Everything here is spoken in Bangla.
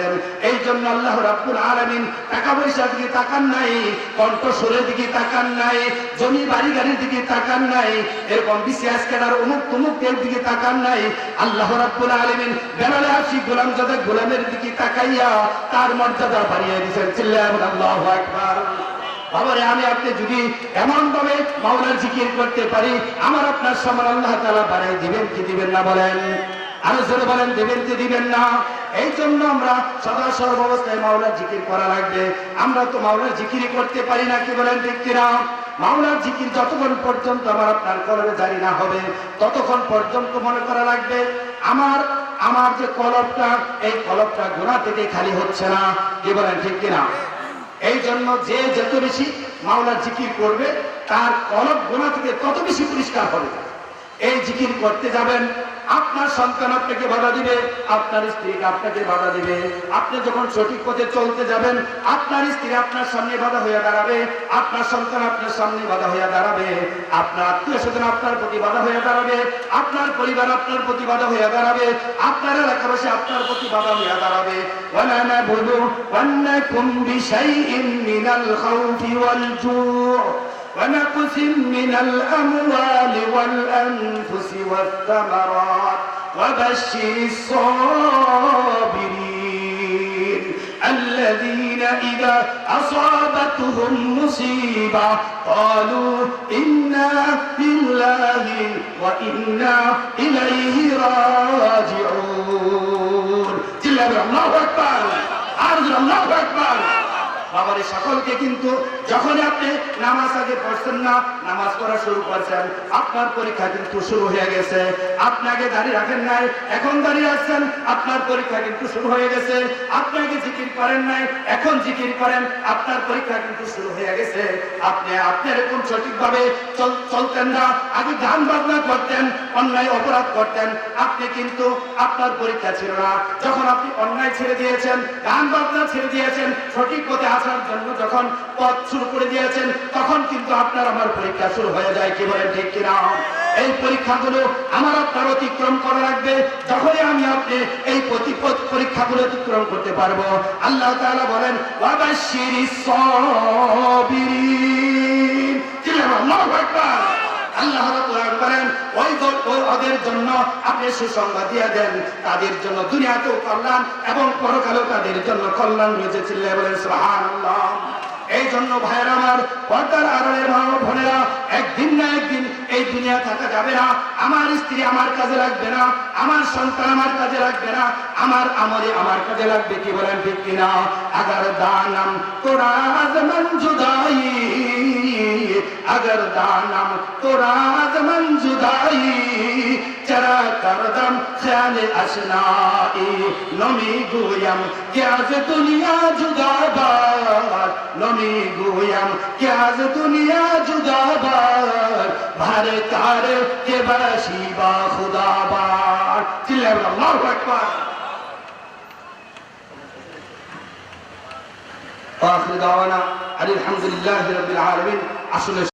করেছেন। এই জন্য আল্লাহ রাব্বুল আলামিন টাকা পয়সার দিকে তাকান নাই কণ্ঠ সুরের দিকে তাকান নাই, জমি বাড়ি গাড়ির দিকে তাকান নাই, এরকম বিসিএস কেনার অমুক তমুক এর দিকে তাকান নাই। আল্লাহ রাব্বুল আলামিন বেলালে আসি গোলাম যাদের গোলামের দিকে তাকাইয়া তার মর্যাদা বাড়িয়ে দিয়েছেন। চিল্লাহ আল্লাহু আকবার। বাবারে, আমি আপনি যদি এমন ভাবে মাওলার জিকির করতে পারি, আমার আপনার সমান আল্লাহ তাআলা বাড়াই দিবেন কি দিবেন না বলেন? আরও জোরে বলেন, দিবেন কি দিবেন না। এই জন্য আমরা সদা সর্বাবস্থায় মাওলার জিকির করা লাগবে। আমরা তো মাওলার জিকিরই করতে পারি না, কি বলেন কিনা? মাওলার জিকির যতক্ষণ পর্যন্ত আমার আপনার কলমে জারি না হবে, ততক্ষণ পর্যন্ত মনে করা লাগবে, আমার আমার যে কলবটা, এই কলবটা গোড়া থেকে খালি হচ্ছে না, কি বলেন ঠিক কিনা? এই জন্য যে যত বেশি মাওলার জিকির করবে, তার কলব গোনা থেকে তত বেশি পরিষ্কার হবে। এই জিকির করতে যাবেন, আপনার সন্তান আপনাকে বাধা দিবে, আপনার স্ত্রী আপনাকে বাধা দিবে। আপনি যখন সঠিক পথে চলতে যাবেন, আপনার স্ত্রী আপনার সামনে বাধা হয়ে দাঁড়াবে, আপনার সন্তান আপনার সামনে বাধা হয়ে দাঁড়াবে, আপনার আত্মীয় স্বজন আপনার প্রতি বাধা হয়ে দাঁড়াবে, আপনার পরিবার আপনার প্রতি বাধা হয়ে দাঁড়াবে, আপনার এলাকাবাসী আপনার প্রতি বাধা হয়ে দাঁড়াবে। ওয়ালানা বলব ওয়ান্নাকুম বিশাইইন মিনাল খাউফি ওয়াল জু' ونقص من الأموال والأنفس والثمرات. وبشر الصابرين الذين إذا أصابتهم مصيبة قالوا إنا لله وإنا إليه راجعون. الله أكبر. الله أكبر. বাবারে, সকলকে কিন্তু যখন আপনি নামাজ আগে পড়ছেন না, নামাজ পড়া শুরু করছেন, আপনার পরীক্ষা কিন্তু শুরু হয়ে গেছে। আপনাকে দাঁড়িয়ে রাখেন নাই, এখন দাঁড়িয়ে রাখছেন আপনার পরীক্ষা কিন্তু শুরু হয়ে গেছে। আপনাকে জিকির করেন নাই, এখন জিকির করেন, আপনার পরীক্ষা কিন্তু শুরু হয়ে গেছে। আপনি আপনি এরকম সঠিকভাবে চল- চলতেন না, আগে গান বাজনা করতেন, অন্যায় অপরাধ করতেন, আপনি কিন্তু আপনার পরীক্ষা ছিল না। যখন আপনি অন্যায় ছেড়ে দিয়েছেন গান বাজনা ছেড়ে দিয়েছেন, সঠিক পথে আসার জন্য যখন পথ শুরু করে দিয়েছেন, তখন কিন্তু আপনার আমার পরীক্ষা শুরু হয়ে যায়, কি বলেন ঠিক কিনা? এই পরীক্ষাগুলো আমার আপনার অতিক্রম করা লাগবে। যখনই আমি আপনি এই প্রতিপদ পরীক্ষাগুলো অতিক্রম করতে পারব, আল্লাহ তাআলা বলেন, ওয়াবাশশিরিস সাবিরিন। চিল্লাহ আল্লাহু আকবার। আল্লাহ আলামিন বলেন, ওই ওদের জন্য আপনি সুসংবাদ দিয়ে দেন। তাদের জন্য দুনিয়াতেও কল্যাণ এবং পরকালেও তাদের জন্য কল্যাণ রয়েছে। বলেন এই জন্য ভাইয়ের আমার পর্দার আড়ালে মা ও একদিন না একদিন এই দুনিয়া থাকা যাবে না। আমার স্ত্রী আমার কাজে লাগবে না, আমার সন্তান আমার কাজে লাগবে না, আমার আমরে আমার কাজে লাগবে কি বলেন ঠিক কিনা? আগার দানাম اگر دانم تو راز من جدائی چرا کردم خیال اشنائی نمی گویم که از دنیا جدا بار نمی گویم که از دنیا جدا بار بھر کار کے برشی با خدا بار چلے اللہ اکبر واخر دعوانا الحمد لله رب العالمين